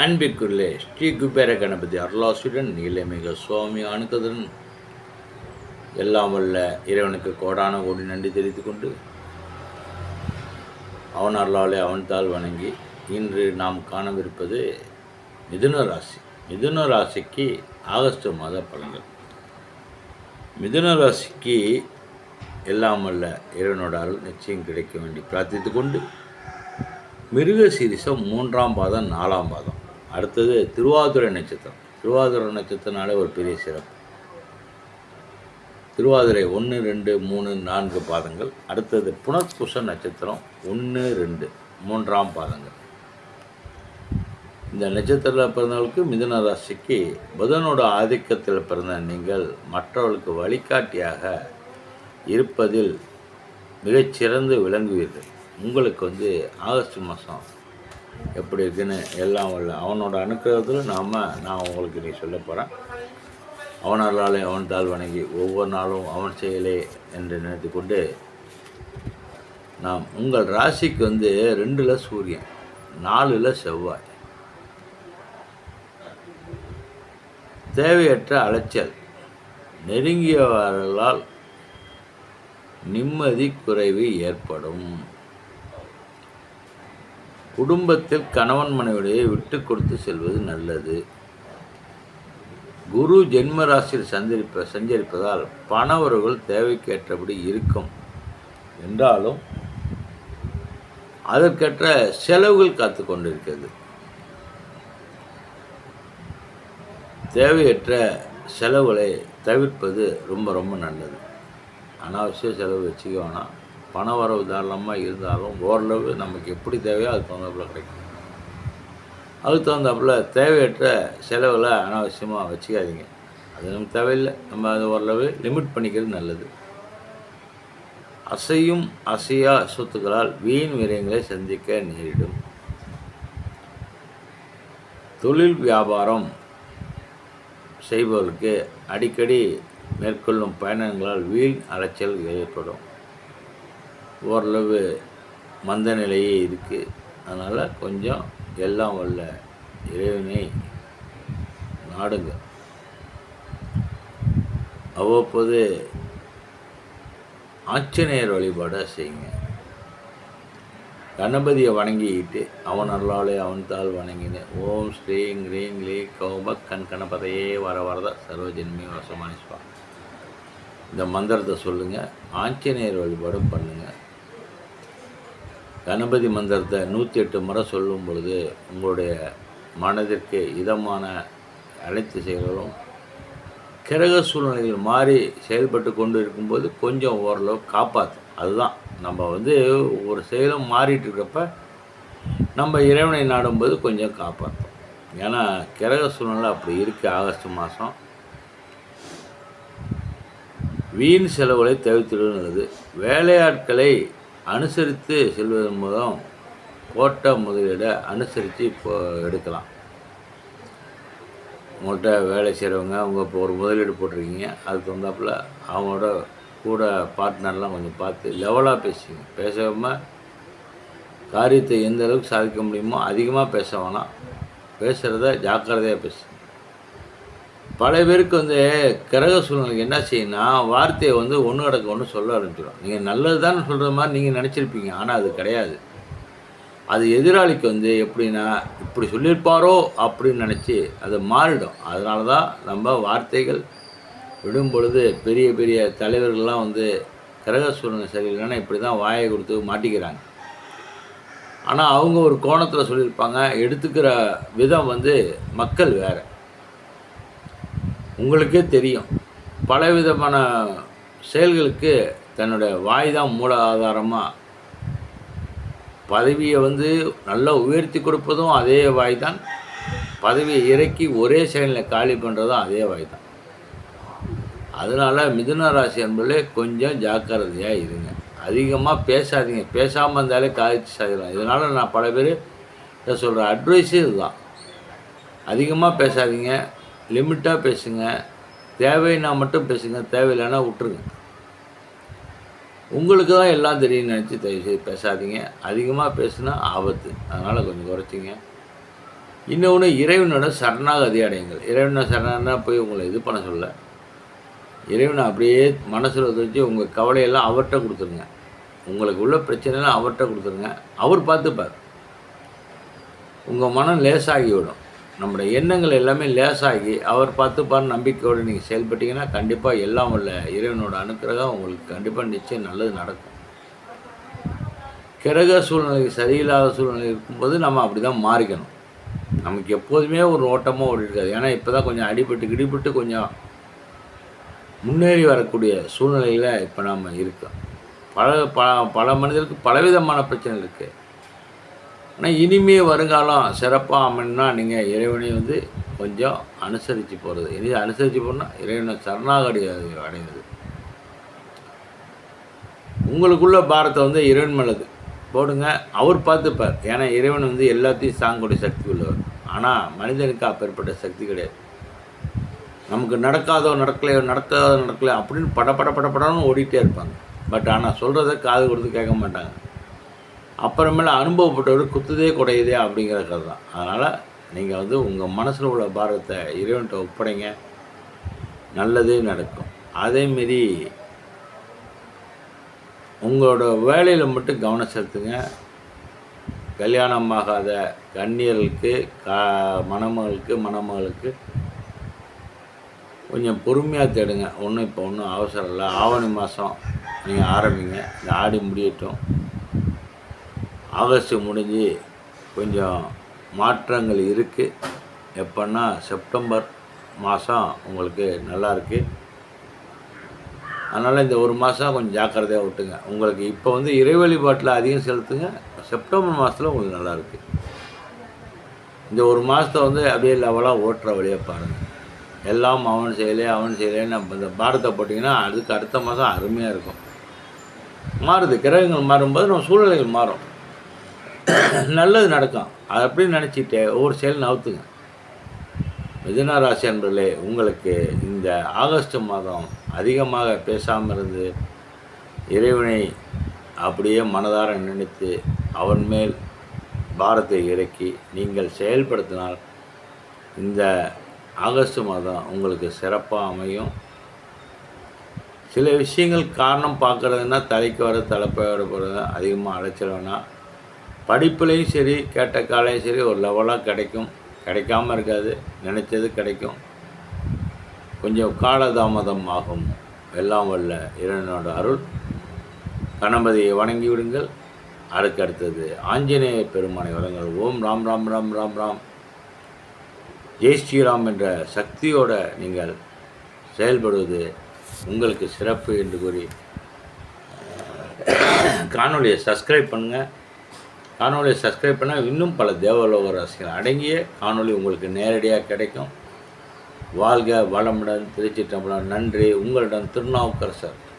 அன்பிற்குள்ளே ஸ்ரீ குபேர கணபதி அருளாசுடன் நீலமிக சுவாமி அணுக்கதுடன் எல்லாம் உள்ள இறைவனுக்கு கோடான கோடி நன்றி தெரிவித்து கொண்டு அவன் அருளாலே அவன் தாள் வணங்கி இன்று நாம் காணவிருப்பது மிதுன ராசி. மிதுன ராசிக்கு ஆகஸ்ட் மாத பலன்கள். மிதுன ராசிக்கு எல்லாம் அல்ல இறைவனோட அருள் நிச்சயம் கிடைக்க வேண்டி பிரார்த்தித்து கொண்டு மிருக சீரிசம் மூன்றாம் பாதம் நாலாம் பாதம். அடுத்தது திருவாதிரை நட்சத்திரம். திருவாதிரை நட்சத்திரனாலே ஒரு பெரிய சிறப்பு. திருவாதிரை ஒன்று ரெண்டு மூணு நான்கு பாதங்கள். அடுத்தது புனர்புஷ நட்சத்திரம் ஒன்று ரெண்டு மூன்றாம் பாதங்கள். இந்த நட்சத்திரத்தில் பிறந்தவர்களுக்கு மிதன ராசிக்கு புதனோட ஆதிக்கத்தில் பிறந்த நீங்கள் மற்றவர்களுக்கு வழிகாட்டியாக இருப்பதில் மிகச்சிறந்து விளங்குவீர்கள். உங்களுக்கு வந்து ஆகஸ்ட் மாதம் எப்படி இருக்குன்னு எல்லாம் இல்லை அவனோட அனுக்கிரகத்தில் நாம் நான் உங்களுக்கு நீ சொல்ல போகிறேன் அவனாலே அவன் தாழ் வணங்கி ஒவ்வொரு நாளும் அவன் செயலே என்று நினைத்து கொண்டு நாம் உங்கள் ராசிக்கு வந்து ரெண்டில் சூரியன் நாலில் செவ்வாய். தேவையற்ற அலைச்சல். நெருங்கியவர்களால் நிம்மதி குறைவு ஏற்படும். குடும்பத்தில் கணவன் மனைவிடையே விட்டு கொடுத்து செல்வது நல்லது. குரு ஜென்ம ராசியில் சந்தரிப்ப சஞ்சரிப்பதால் பணவர்கள் தேவைக்கேற்றபடி இருக்கும். என்றாலும் அதற்கேற்ற செலவுகள் காத்து கொண்டிருக்கிறது. தேவையற்ற செலவுகளை தவிர்ப்பது ரொம்ப ரொம்ப நல்லது. அனாவசிய செலவு வச்சுக்க வேணாம் பண வரவு தாராளமாக இருந்தாலும் ஓரளவு நமக்கு எப்படி தேவையோ அதுக்கு தகுந்தாப்புல கிடைக்கும். அதுக்கு தகுந்தாப்புல தேவையற்ற செலவில் அனாவசியமாக வச்சுக்காதீங்க. அது நமக்கு தேவையில்லை. நம்ம அதை ஓரளவு லிமிட் பண்ணிக்கிறது நல்லது. அசையும் அசையா சொத்துக்களால் வீண் விரயங்களை சந்திக்க நேரிடும். தொழில் வியாபாரம் செய்பவர்களுக்கு அடிக்கடி மேற்கொள்ளும் பயணங்களால் வீண் அலைச்சல் ஏற்படும். ஓரளவு மந்த நிலையே இருக்குது அதனால் கொஞ்சம் எல்லாம் வல்ல இறைவனை நாடுங்க. அவ்வப்போது ஆஞ்சநேயர் வழிபாடாக செய்யுங்க. கணபதியை வணங்கிக்கிட்டு அவன் அல்லாலே அவன் தாள் வணங்கினேன் ஓம் ஸ்ரீங் ரீங் லீ கௌப கண் கணபதையே வர வரத சர்வஜன்மி வசமானிஸ்வா இந்த மந்திரத்தை சொல்லுங்கள் ஆஞ்சநேயர் வழிபாடும் பண்ணுங்கள் கணபதி மந்திரத்தை நூற்றி எட்டு முறை சொல்லும் பொழுது உங்களுடைய மனதிற்கு இதமான அனைத்து செயல்களும் கிரக சூழ்நிலைகள் மாறி செயல்பட்டு கொண்டு இருக்கும்போது கொஞ்சம் ஓரளவு காப்பாற்றும் அதுதான். நம்ம வந்து ஒரு செயலும் மாறிட்டு நம்ம இறைவனை நாடும்போது கொஞ்சம் காப்பாற்றும் ஏன்னா கிரக சூழ்நிலை அப்படி இருக்குது ஆகஸ்ட் மாதம் வீண் செலவுகளை தவிர்த்திடுவது வேலையாட்களை அனுசரித்து செல்வதன் மூலம் போட்ட முதலீடை அனுசரித்து இப்போ எடுக்கலாம். உங்கள்கிட்ட வேலை செய்கிறவங்க அவங்க இப்போ ஒரு முதலீடு போட்டிருக்கீங்க அதுக்கு தகுந்தாப்புல அவங்களோட கூட பார்ட்னர்லாம் கொஞ்சம் பார்த்து லெவலாக பேசுங்க. பேசாமல் காரியத்தை எந்த அளவுக்கு சாதிக்க முடியுமோ அதிகமாக பேச வேணாம். பேசுகிறத ஜாக்கிரதையாக பேசு பல பேருக்கு வந்து கிரக சூழ்நிலைக்கு என்ன செய்யணும்னா வார்த்தையை வந்து ஒன்று கிடக்க ஒன்று சொல்ல ஆரம்பிச்சிடும் நீங்கள் நல்லது தான் சொல்கிற மாதிரி நீங்கள் நினச்சிருப்பீங்க ஆனால் அது கிடையாது. அது எதிராளிக்கு வந்து எப்படின்னா இப்படி சொல்லியிருப்பாரோ அப்படின்னு நினச்சி அது மாறிடும். அதனால தான் நம்ம வார்த்தைகள் விடும் பொழுது பெரிய பெரிய தலைவர்கள்லாம் வந்து கிரக சூழ்நிலை சரியில்லைன்னா இப்படி தான் வாயை கொடுத்து மாட்டிக்கிறாங்க. ஆனால் அவங்க ஒரு கோணத்தில் சொல்லியிருப்பாங்க எடுத்துக்கிற விதம் வந்து மக்கள் வேறு. உங்களுக்கே தெரியும். பலவிதமான செயல்களுக்கு தன்னுடைய வாய் தான் மூல ஆதாரமாக பதவியை வந்து நல்லா உயர்த்தி கொடுப்பதும் அதே வாய் தான் பதவியை இறக்கி ஒரே செயலில் காலி பண்ணுறதும் அதே வாய் தான் அதனால் மிதுன ராசி என்பதிலே கொஞ்சம் ஜாக்கிரதையாக இருங்க. அதிகமாக பேசாதீங்க. பேசாமல் இருந்தாலே காய்ச்சி சாதிக்கலாம் இதனால் நான் பல பேர் சொல்கிற அட்வைஸே இதுதான். அதிகமாக பேசாதீங்க. லிமிட்டாக பேசுங்க. தேவைன்னா மட்டும் பேசுங்க. தேவையில்லைன்னா விட்டுருங்க. உங்களுக்கு தான் எல்லாம் தெரியும் நினச்சி தயவு செய்து பேசாதீங்க. அதிகமாக பேசுனா ஆபத்து. அதனால் கொஞ்சம் குறைச்சிங்க. இன்னொன்று இறைவனோட சரணாகதி அடையுங்கள். இறைவனை சரணா போய் உங்களை இது பண்ண சொல்ல. இறைவனை அப்படியே மனசில் வச்சு உங்கள் கவலையெல்லாம் அவர்கிட்ட கொடுத்துருங்க. உங்களுக்கு உள்ள பிரச்சனைலாம் அவர்கிட்ட கொடுத்துருங்க. அவர் பார்த்துப்பார். உங்கள் மனம் லேசாகிவிடும் நம்முடைய எண்ணங்கள் எல்லாமே லேசாகி அவர் பார்த்துப்பார் நம்பிக்கையோடு நீங்கள் செயல்பட்டீங்கன்னா கண்டிப்பாக எல்லாம் உள்ள இறைவனோட அனுக்கிரகம் உங்களுக்கு கண்டிப்பாக நிச்சயம் நல்லது நடக்கும். கிரக சூழ்நிலை சரியில்லாத சூழ்நிலை இருக்கும்போது நம்ம அப்படி தான் மாறிக்கணும். நமக்கு எப்போதுமே ஒரு ஓட்டமாக ஓடி இருக்காது. ஏன்னா இப்போ தான் கொஞ்சம் அடிபட்டு கிடிபட்டு கொஞ்சம் முன்னேறி வரக்கூடிய சூழ்நிலையில் இப்போ நாம் இருக்கோம். பல பல பல மனிதர்களுக்கு பலவிதமான பிரச்சனை இருக்குது ஆனால் இனிமே வருங்காலம் சிறப்பாக அமைன்னா நீங்கள் இறைவனை வந்து கொஞ்சம் அனுசரித்து போகிறது இனி அனுசரித்து போனால் இறைவனை சரணாகடி அடைவது. உங்களுக்குள்ள பாரத்தை வந்து இறைவன் மேலது போடுங்க. அவர் பார்த்துப்பார். ஏன்னா இறைவன் வந்து எல்லாத்தையும் சாங்கக்கூடிய சக்தி உள்ளவர். ஆனால் மனிதனுக்கு அப்பேற்பட்ட சக்தி கிடையாது. நமக்கு நடக்காதோ நடக்கலையோ நடக்காதோ நடக்கலையோ அப்படின்னு பட பட பட ஓடிட்டே இருப்பாங்க. பட் ஆனால் சொல்கிறத காது கொடுத்து கேட்க மாட்டாங்க. அப்புறமேல அனுபவப்பட்டவர் குத்துதே குறையுதே அப்படிங்கிற கதை தான். அதனால் நீங்கள் வந்து உங்கள் மனசில் உள்ள பாரத்தை இறைவன்கிட்ட ஒப்படைங்க. நல்லதே நடக்கும். அதேமாரி உங்களோட வேலையில் மட்டும் கவனம் செலுத்துங்க. கல்யாணம் ஆகாத கன்னியர்களுக்கு கா மணமகளுக்கு மணமகளுக்கு கொஞ்சம் பொறுமையாக தேடுங்க. ஒன்றும் இப்போ ஒன்றும் அவசரம் இல்லை. ஆவணி மாதம் நீங்கள் ஆரம்பிங்க. இந்த ஆடி முடியட்டும். ஆகஸ்ட் முடிஞ்சு கொஞ்சம் மாற்றங்கள் இருக்குது எப்போன்னா செப்டம்பர் மாதம் உங்களுக்கு நல்லாயிருக்கு அதனால் இந்த ஒரு மாதம் கொஞ்சம் ஜாக்கிரதையாக விட்டுங்க. உங்களுக்கு இப்போ வந்து இறை வழிபாட்டில் அதிகம் செலுத்துங்க. செப்டம்பர் மாதத்தில் உங்களுக்கு நல்லா இருக்குது இந்த ஒரு மாதத்தை வந்து அப்படியே லெவலாக ஓட்டுற வழியாக பாருங்கள் எல்லாம் அவன் செய்யலே அவன் செய்யலேன்னு நம்ம இந்த பாரத்தை போட்டிங்கன்னா அதுக்கு அடுத்த மாதம் அருமையாக இருக்கும். மாறுது. கிரகங்கள் மாறும்போது நம்ம சூழ்நிலைகள் மாறும். நல்லது நடக்கும். அதை அப்படி நினச்சிட்டு ஒவ்வொரு செயல் நவுத்துங்க. மிதுன ராசி அன்பர்களே உங்களுக்கு இந்த ஆகஸ்ட் மாதம் அதிகமாக பேசாமல் இருந்து இறைவனை அப்படியே மனதார நினைத்து அவன் மேல் பாரத்தை இறக்கி நீங்கள் செயல்படுத்தினால் இந்த ஆகஸ்ட் மாதம் உங்களுக்கு சிறப்பாக அமையும். சில விஷயங்கள் காரணம் பார்க்குறதுன்னா தலைக்கு வர தலைப்பை வர போகிறது அதிகமாக அழைச்சிட வேணாம். படிப்புலேயும் சரி கேட்ட காலையும் சரி ஒரு லெவலாக கிடைக்கும். கிடைக்காம இருக்காது. நினச்சது கிடைக்கும். கொஞ்சம் காலதாமதம் ஆகும். எல்லாம் வல்ல இறைவனோட அருள். கணபதியை வணங்கி விடுங்கள். அதுக்கு அடுத்தது ஆஞ்சநேய பெருமானை வழங்கல் ஓம் ராம் ராம் ராம் ராம் ராம். ஜெய் ஸ்ரீராம் என்ற சக்தியோட நீங்கள் செயல்படுவது உங்களுக்கு சிறப்பு என்று கூறி காணொலியை சப்ஸ்கிரைப் பண்ணுங்கள் காணொலியை சப்ஸ்கிரைப் பண்ணால் இன்னும் பல தேவலோக ரசிகர்கள் அடங்கிய காணொலி உங்களுக்கு நேரடியாக கிடைக்கும். வாழ்க வளமுடன் திருச்சி நன்றி. உங்களிடம் திருநாவுக்கரசர்.